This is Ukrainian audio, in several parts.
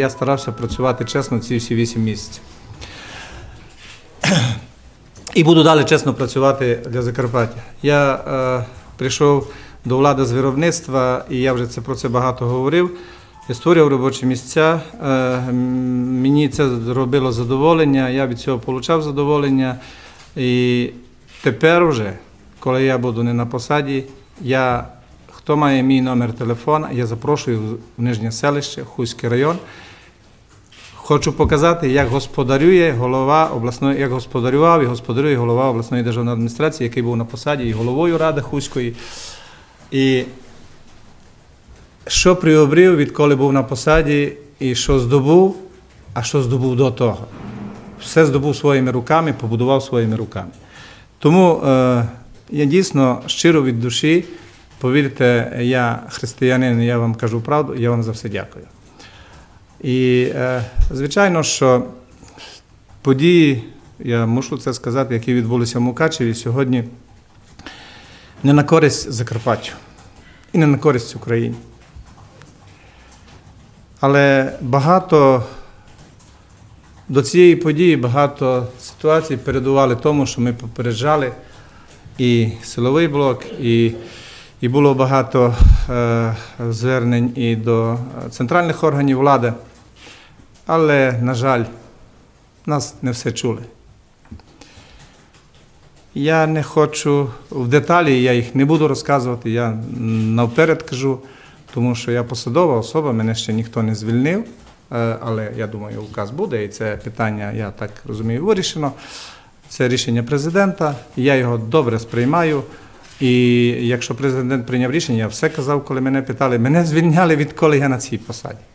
Я старався працювати чесно ці всі вісім місяців. І буду далі чесно працювати для Закарпаття. Я е, прийшов до влади з виробництва, і я вже це про це багато говорив. Я створював робочі місця. Е, мені це зробило задоволення, я від цього отримав задоволення. І тепер вже, коли я буду не на посаді, я, хто має мій номер телефона, я запрошую в Нижнє селище, Хуський район. Хочу показати, як господарює голова обласної, як господарював і господарює голова обласної державної адміністрації, який був на посаді і головою Ради Хуської. І що приобрів, відколи був на посаді, і що здобув, а що здобув до того. Все здобув своїми руками, побудував своїми руками. Тому е, я дійсно щиро від душі, повірте, я християнин, я вам кажу правду, я вам за все дякую. І, е, звичайно, що події, я мушу це сказати, які відбулися в Мукачеві сьогодні, не на користь Закарпаттю і не на користь Україні. Але багато до цієї події багато ситуацій передували тому, що ми попереджали і силовий блок, і, і було багато е, звернень і до центральних органів влади. Але, на жаль, нас не все чули. Я не хочу в деталі, я їх не буду розказувати, я навперед кажу, тому що я посадова особа, мене ще ніхто не звільнив, е, але я думаю, указ буде, і це питання, я так розумію, вирішено. Це рішення президента, я його добре сприймаю. І якщо президент прийняв рішення, я все казав, коли мене питали, мене звільняли, відколи я на цій посаді.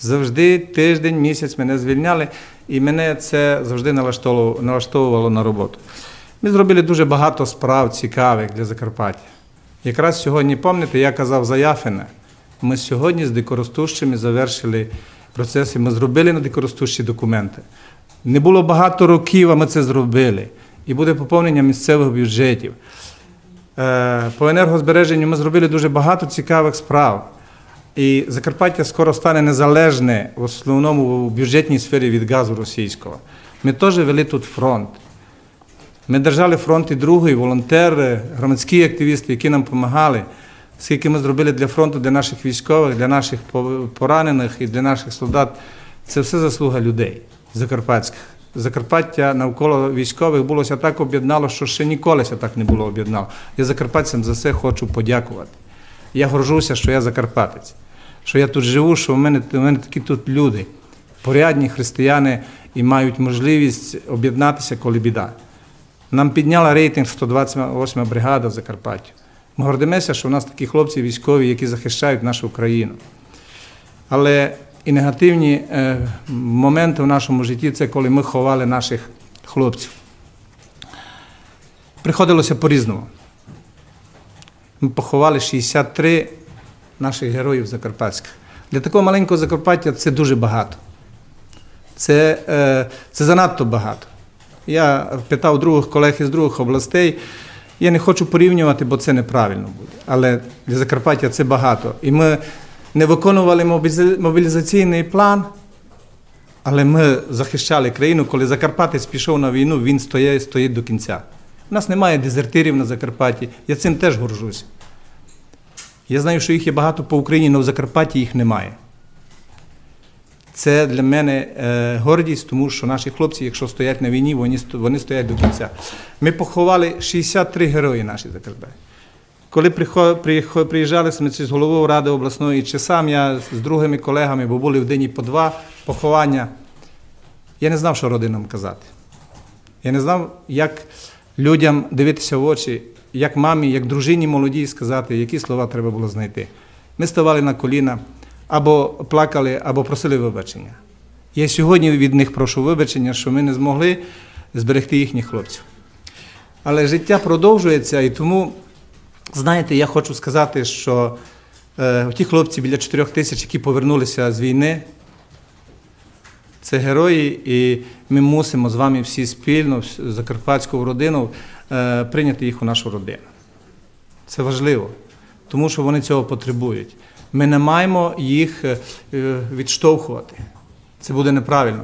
Завжди тиждень, місяць мене звільняли, і мене це завжди налаштовувало, налаштовувало на роботу. Ми зробили дуже багато справ цікавих для Закарпаття. Якраз сьогодні, пам'ятаєте, я казав за Яфине, ми сьогодні з дикоростущими завершили процеси, ми зробили на дикоростущі документи. Не було багато років, а ми це зробили. І буде поповнення місцевих бюджетів. Е, По енергозбереженню ми зробили дуже багато цікавих справ. І Закарпаття скоро стане незалежне в основному в бюджетній сфері від газу російського. Ми теж вели тут фронт. Ми держали фронт і другий, волонтери, громадські активісти, які нам допомагали. Скільки ми зробили для фронту, для наших військових, для наших поранених і для наших солдат, це все заслуга людей закарпатських. Закарпаття навколо військових булося так об'єднало, що ще ніколи так не було об'єднало. Я закарпатцям за це хочу подякувати. Я горжуся, що я закарпатець, що я тут живу, що в мене, в мене такі тут люди, порядні християни і мають можливість об'єднатися, коли біда. Нам підняла рейтинг 128 бригада в Закарпатті. Ми гордимося, що в нас такі хлопці військові, які захищають нашу країну. Але і негативні е, моменти в нашому житті це коли ми ховали наших хлопців. Приходилося по-різному. Ми поховали 63 наших героїв закарпатських. Для такого маленького Закарпаття це дуже багато. Це, е, Це занадто багато. Я питав других колег із других областей. Я не хочу порівнювати, бо це неправильно буде. Але для Закарпаття це багато. І ми не виконували мобілізаційний план, але ми захищали країну, коли Закарпатець пішов на війну, він стоїть, стоїть до кінця. У нас немає дезертирів на Закарпатті. Я цим теж горжуся. Я знаю, що їх є багато по Україні, але в Закарпатті їх немає. Це для мене е, гордість, тому що наші хлопці, якщо стоять на війні, вони, вони стоять до кінця. Ми поховали 63 герої наші Закарпаття. Коли приїжджали ми з головою Ради обласної, чи сам я з другими колегами, бо були в день по два поховання, я не знав, що родинам казати. Я не знав, як людям дивитися в очі, як мамі, як дружині молодій сказати, які слова треба було знайти. Ми ставали на коліна, або плакали, або просили вибачення. Я сьогодні від них прошу вибачення, що ми не змогли зберегти їхніх хлопців. Але життя продовжується, і тому, знаєте, я хочу сказати, що е, ті хлопці біля 4 тисяч, які повернулися з війни, це герої, і ми мусимо з вами всі спільно, закарпатську родину, е, прийняти їх у нашу родину. Це важливо, тому що вони цього потребують. Ми не маємо їх е, відштовхувати. Це буде неправильно.